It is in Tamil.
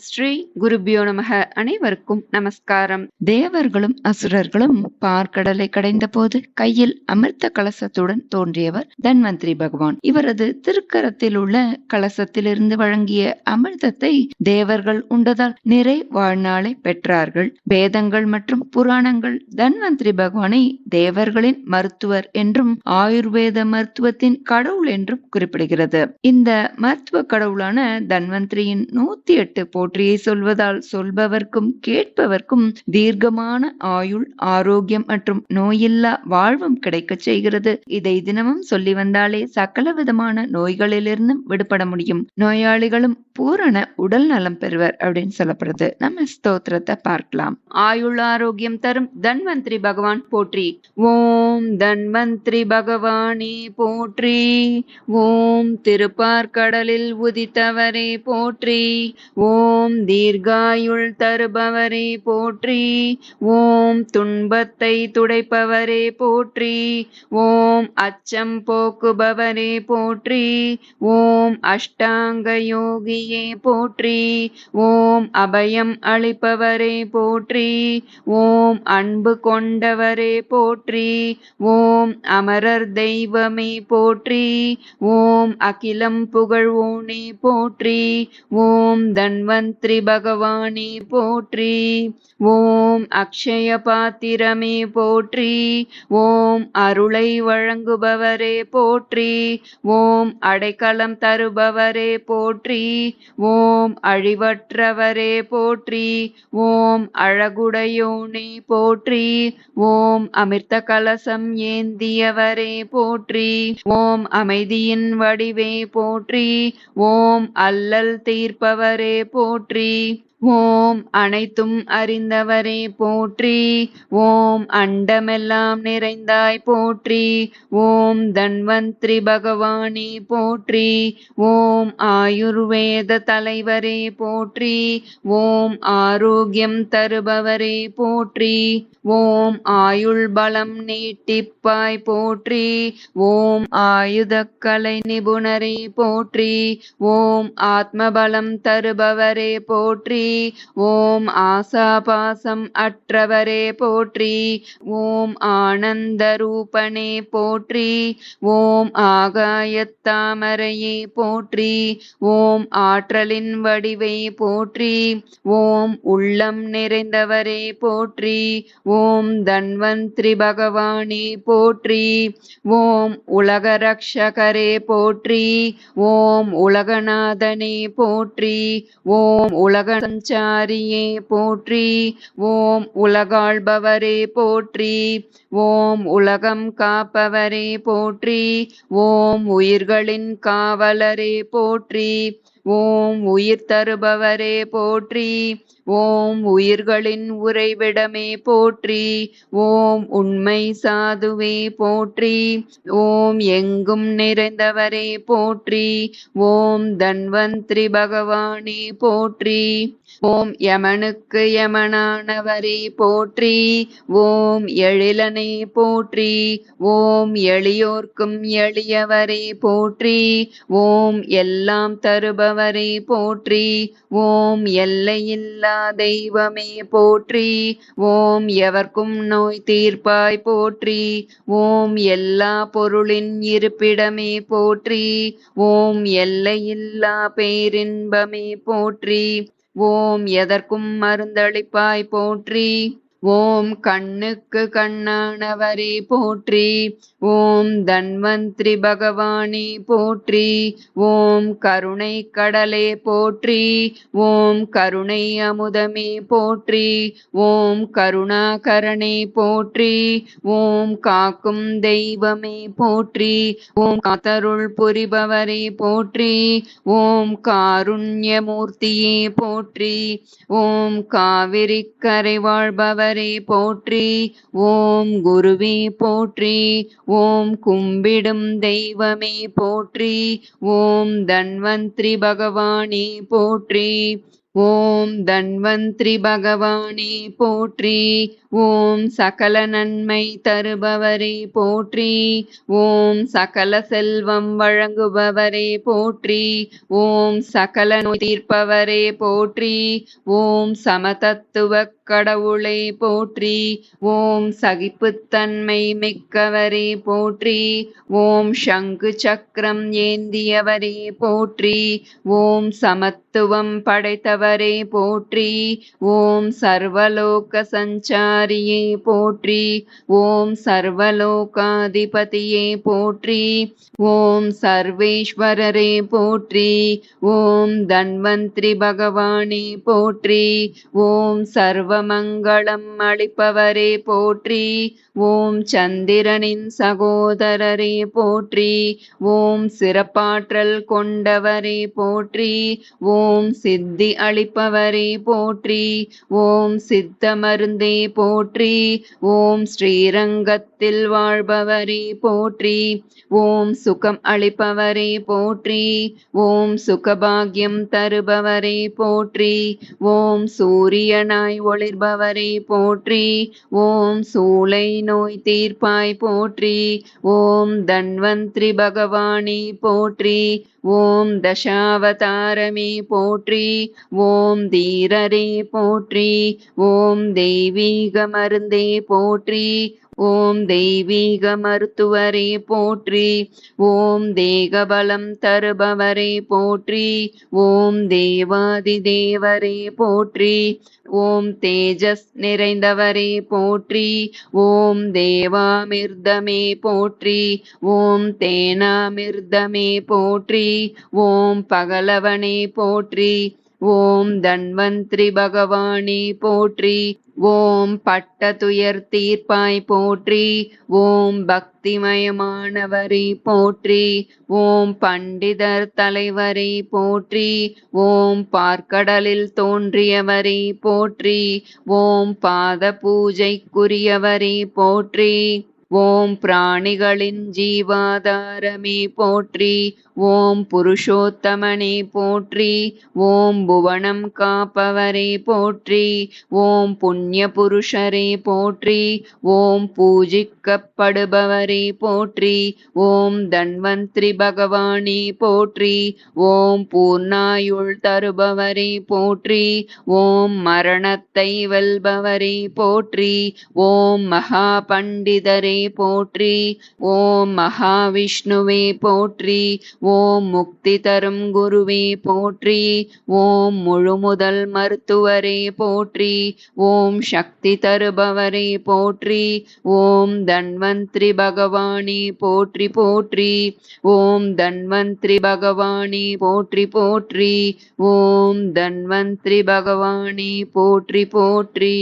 ஸ்ரீ குருபியோ நமக. அனைவருக்கும் நமஸ்காரம். தேவர்களும் அசுரர்களும் பார்க்கடலை கடைந்த போது கையில் அமிர்த கலசத்துடன் தோன்றியவர் தன்வந்திரி பகவான். இவரது திருக்கரத்தில் உள்ள கலசத்திலிருந்து வழங்கிய அமிர்தத்தை தேவர்கள் உண்டதால் நிறை வாழ்நாளை பெற்றார்கள். வேதங்கள் மற்றும் புராணங்கள் தன்வந்திரி பகவானை தேவர்களின் மருத்துவர் என்றும் ஆயுர்வேத மருத்துவத்தின் கடவுள் என்றும் குறிப்பிடுகிறது. இந்த மருத்துவ கடவுளான தன்வந்திரியின் நூத்தி எட்டு போற்றியை சொல்வதால் சொல்பவர்க்கும் கேட்பவர்க்கும் தீர்க்கமான ஆயுள் ஆரோக்கியம் மற்றும் நோயில்லா வாழ்வும் கிடைக்கச் செய்கிறது. இதை தினமும் சொல்லி வந்தாலே சகல விதமான நோய்களிலிருந்தும் விடுபட முடியும். நோயாளிகளும் பூரண உடல் நலம் பெறுவர் அப்படின்னு சொல்லப்படுது. நம்ம ஸ்தோத்திரத்தை பார்க்கலாம். ஆயுள் ஆரோக்கியம் தரும் தன்வந்திரி பகவான் போற்றி. ஓம் தன்வந்திரி பகவானே போற்றி. ஓம் திருப்பார்கடலில் உதித்தவரே போற்றி. ஓம் தீர்காயுள் தருபவரே போற்றி. ஓம் துன்பத்தை துடைப்பவரே போற்றி. ஓம் அச்சம் போக்குபவரே போற்றி. ஓம் அஷ்டாங்க யோகியே போற்றி. ஓம் அபயம் அளிப்பவரே போற்றி. ஓம் அன்பு கொண்டவரே போற்றி. ஓம் அமரர் தெய்வமே போற்றி. ஓம் அகிலம் புகழ்வோனே போற்றி. ஓம் திரி பகவானே போற்றி ஓம் அக்ஷய பாத்திரமே போற்றி ஓம் அருளை வழங்குபவரே போற்றி ஓம் அடைக்கலம் தருபவரே போற்றி ஓம் அழிவற்றவரே போற்றி ஓம் அழகுடையோனே போற்றி ஓம் அமிர்த கலசம் ஏந்தியவரே போற்றி ஓம் அமைதியின் வடிவே போற்றி ஓம் அல்லல் தீர்ப்பவரே போற்றி tree. ஓம் அனைத்தும் அறிந்தவரே போற்றி. ஓம் அண்டமெல்லாம் நிறைந்தாய் போற்றி. ஓம் தன்வந்திரி பகவானே போற்றி. ஓம் ஆயுர்வேத தலைவரே போற்றி. ஓம் ஆரோக்கியம் தருபவரே போற்றி. ஓம் ஆயுள் பலம் நீட்டிப்பாய் போற்றி. ஓம் ஆயுதக்கலை நிபுணரே போற்றி. ஓம் ஆத்மபலம் தருபவரே போற்றி. ஓம் ஆசாபாசம் அற்றவரே போற்றி. ஓம் ஆனந்த ரூபனே போற்றி. ஓம் ஆகாயத்தாமரையே போற்றி. ஓம் ஆற்றலின் வடிவை போற்றி. ஓம் உள்ளம் நிறைந்தவரே போற்றி. ஓம் தன்வந்திரி பகவானே போற்றி. ஓம் உலக ரக்ஷகரே போற்றி. ஓம் உலகநாதனே போற்றி. ஓம் உலக பிரம்மச்சாரியே போற்றி ஓம் உலகாள்பவரே போற்றி ஓம் உலகம் காப்பவரே போற்றி ஓம் உயிர்களின் காவலரே போற்றி ஓம் உயிர் தருபவரே போற்றி. ஓம் உயிர்களின் உறைவிடமே போற்றி. ஓம் உண்மை சாதுவே போற்றி. ஓம் எங்கும் நிறைந்தவரே போற்றி. ஓம் தன்வந்திரி பகவானே போற்றி. ஓம் யமனுக்கு யமனானவரே போற்றி. ஓம் எழிலனே போற்றி. ஓம் எளியோர்க்கும் எளியவரே போற்றி. ஓம் எல்லாம் தருபவர் போற்றி. ஓம் எல்லையில்லா தெய்வமே போற்றி. ஓம் எவர்க்கும் நோய் தீர்ப்பாய் போற்றி. ஓம் எல்லா பொருளின் இருப்பிடமே போற்றி. ஓம் எல்லையில்லா பேரின்பமே போற்றி. ஓம் எதற்கும் மருந்தளிப்பாய் போற்றி. ஓம் கண்ணுக்கு கண்ணானவரே போற்றி. ஓம் தன்வந்திரி பகவானே போற்றி ஓம் கருணை கடலே போற்றி ஓம் கருணை அமுதமே போற்றி ஓம் கருணாகரணே போற்றி ஓம் காக்கும் தெய்வமே போற்றி ஓம் காத்தருள் புரிபவரே போற்றி ஓம் காருண்யமூர்த்தியே போற்றி ஓம் காவிரி கரை வாழ்பவரே போற்றி ஓம் குருவே போற்றி ஓம் கும்பிடும் தெய்வமே போற்றி ஓம் தன்வந்திரி பகவானே போற்றி ஓம் தன்வந்திரி பகவானே போற்றி ஓம் சகல நன்மை தருபவரே போற்றி ஓம் சகல செல்வம் வழங்குபவரே போற்றி ஓம் சகல நோய் தீர்ப்பவரே போற்றி ஓம் சமதத்துவ கடவுளே போற்றி ஓம் சகிப்புத்தன்மை மிக்கவரே போற்றி ஓம் சங்கு சக்கரம் ஏந்தியவரே போற்றி ஓம் சமத்துவம் படைத்தவரே போற்றி ஓம் சர்வலோக சஞ்சாரியே போற்றி ஓம் சர்வலோகாதிபதியே போற்றி ஓம் சர்வேஸ்வரரே போற்றி ஓம் தன்வந்திரி பகவானே போற்றி ஓம் சர்வ சர்வமங்களம் அளிப்பவரே போற்றி. ஓம் சந்திரனின் சகோதரரே போற்றி. ஓம் சிறப்பாற்றல் கொண்டவரே போற்றி. ஓம் சித்தி அளிப்பவரே போற்றி. ஓம் சித்த மருந்தே போற்றி. ஓம் ஸ்ரீரங்கத்தில் வாழ்பவரே போற்றி. ஓம் சுகம் அளிப்பவரே போற்றி. ஓம் சுகபாகியம் தருபவரே போற்றி. ஓம் சூரியனாய் ஒளி ஒளிர்பவரே போற்றி. ஓம் சூளை நோய் தீர்ப்பாய் போற்றி. ஓம் தன்வந்திரி பகவானே போற்றி. ஓம் தசாவதாரமே போற்றி. ஓம் தீரரே போற்றி. ஓம் தெய்வீக மருந்தே போற்றி. ஓம் தெய்வீக மருத்துவரே போற்றி ஓம் தேகபலம் தருபவரே போற்றி ஓம் தேவாதி தேவரே போற்றி ஓம் தேஜஸ் நிறைந்தவரே போற்றி ஓம் தேவாமிர்தமே போற்றி ஓம் தேனாமிர்தமே போற்றி ஓம் பகலவனே போற்றி ஓம் தன்வந்திரி பகவானே போற்றி ஓம் பட்ட துயர் தீர்ப்பாய் போற்றி ஓம் பக்திமயமானவரை போற்றி ஓம் பண்டிதர் தலைவரை போற்றி ஓம் பார்க்கடலில் தோன்றியவரை போற்றி ஓம் பாத பூஜைக்குரியவரை போற்றி. ஓம் பிராணிகளின் ஜீவாதாரமே போற்றி ஓம் புருஷோத்தமனே போற்றி ஓம் புவனம் காப்பவரே போற்றி ஓம் புண்ணிய புருஷரே போற்றி ஓம் பூஜிக்கப்படுபவரே போற்றி ஓம் தன்வந்திரி பகவானே போற்றி ஓம் பூர்ணாயுள் தருபவரே போற்றி ஓம் மரணத்தை வெல்பவரே போற்றி ஓம் மகா பண்டிதரே போற்றி ஓம் மகாவிஷ்ணுவே போற்றி ஓம் முக்தி தரும் குருவே போற்றி ஓம் முழுமுதல் மருத்துவரே போற்றி ஓம் சக்தி தருபவரே போற்றி ஓம் தன்வந்திரி பகவானே போற்றி போற்றி ஓம் தன்வந்திரி பகவானே போற்றி போற்றி ஓம் தன்வந்திரி பகவானே போற்றி போற்றி.